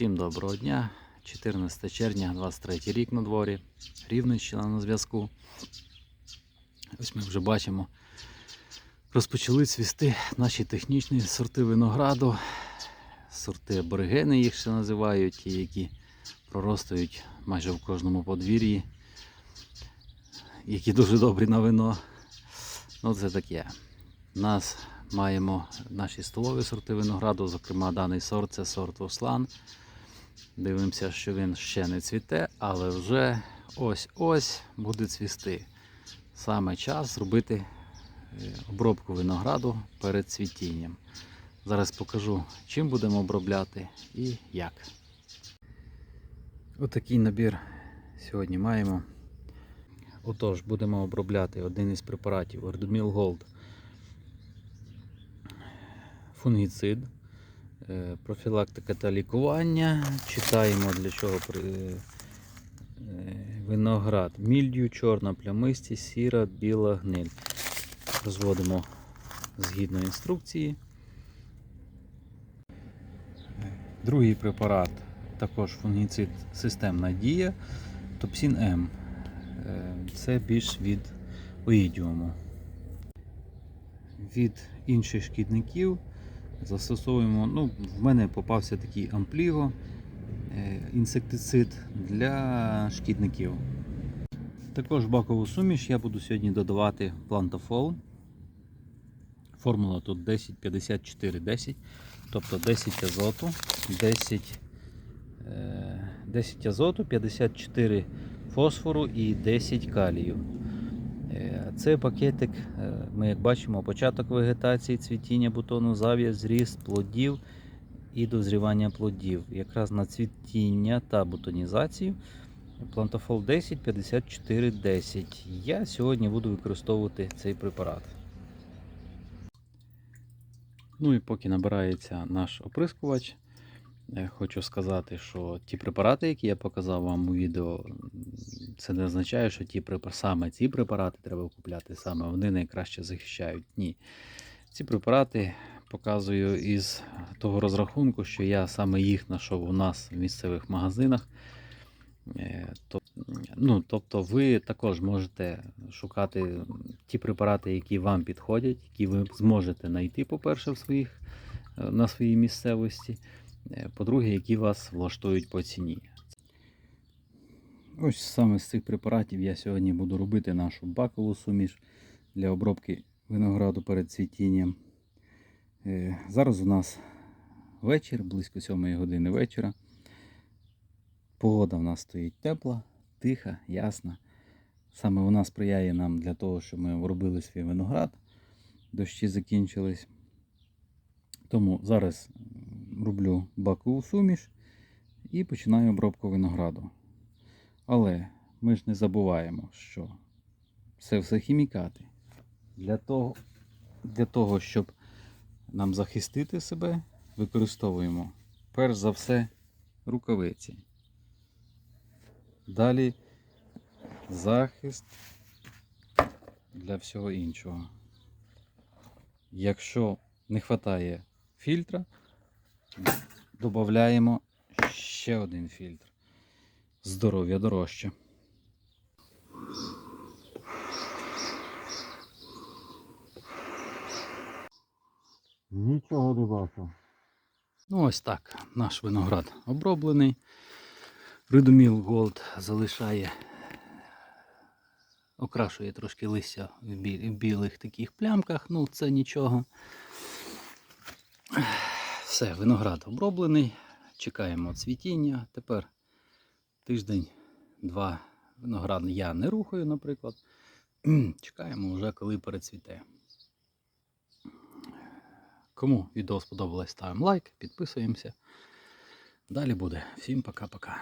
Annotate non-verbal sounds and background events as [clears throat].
Всім доброго дня. 14 червня, 23 рік на дворі. Рівненщина на зв'язку. Ось ми вже бачимо, розпочали цвісти наші технічні сорти винограду, сорти аборигени їх ще називають, ті, які проростають майже в кожному подвір'ї, які дуже добрі на вино. Ну, це таке. Нас маємо наші столові сорти винограду, зокрема даний сорт це сорт Ослан. Дивимося, що він ще не цвіте, але вже ось-ось буде цвісти. Саме час зробити е, обробку винограду перед цвітінням. Зараз покажу, чим будемо обробляти і як. Отакий набір сьогодні маємо. Отож, будемо обробляти один із препаратів Erdumil Gold. Фунгіцид, профілактика та лікування. Читаємо для чого е, виноград. Мільдю, чорна плямистість, сіра, біла гниль. Розводимо згідно інструкції. Другий препарат також фунгіцид системна дія. Топсін М. Е, Це більш від оїдіуму. Від інших шкідників застосовуємо. Ну, в мене попався такий ампліго е, інсектицид для шкідників. Також бакову суміш я буду сьогодні додавати плантофол. Формула тут 10-54-10, тобто 10 азоту, 10, е, 10 азоту, 54 фосфору і 10 калію. Е, Це пакетик, е, ми як бачимо, початок вегетації, цвітіння бутону, зав'яз, зріст плодів і дозрівання плодів. Якраз на цвітіння та бутонізацію плантофол 10 54 10. Я сьогодні буду використовувати цей препарат. Ну і поки набирається наш оприскувач, хочу сказати, що ті препарати, які я показав вам у відео, це не означає, що ті саме ці препарати треба купляти, саме вони найкраще захищають. Ні. Ці препарати показую із того розрахунку, що я саме їх знайшов у нас в місцевих магазинах. Е, Ну, тобто ви також можете шукати ті препарати, які вам підходять, які ви зможете знайти, по-перше, е, на своїй місцевості. Е, По-друге, які вас влаштують по ціні. Ось саме з цих препаратів я сьогодні буду робити нашу бакову суміш для обробки винограду перед цвітінням. Е, Зараз у нас вечір, близько 7 години вечора. Погода в нас стоїть тепла, тиха, ясна. Саме вона сприяє нам для того, щоб ми обробили свій виноград. Дощі закінчились. Тому зараз роблю бакову суміш і починаю обробку винограду. Але ми ж не забуваємо, що це все хімікати. Для того, для того, щоб нам захистити себе, використовуємо перш за все рукавиці. Далі захист для всього іншого. Якщо не вистачає фільтра, додаємо ще один фільтр. Здоров'я дорожче. Нічого не бачу. Ну, ось так. Наш виноград оброблений. Ридоміл Голд залишає, окрашує трошки листя в в білих таких плямках. Ну, це нічого. Все, виноград оброблений. Чекаємо цвітіння. Тепер тиждень-два виноград я не рухаю, наприклад. [clears throat] Чекаємо вже, коли перецвіте. Кому відео сподобалось, ставимо лайк, підписуємося. Далі буде. Всім пока-пока.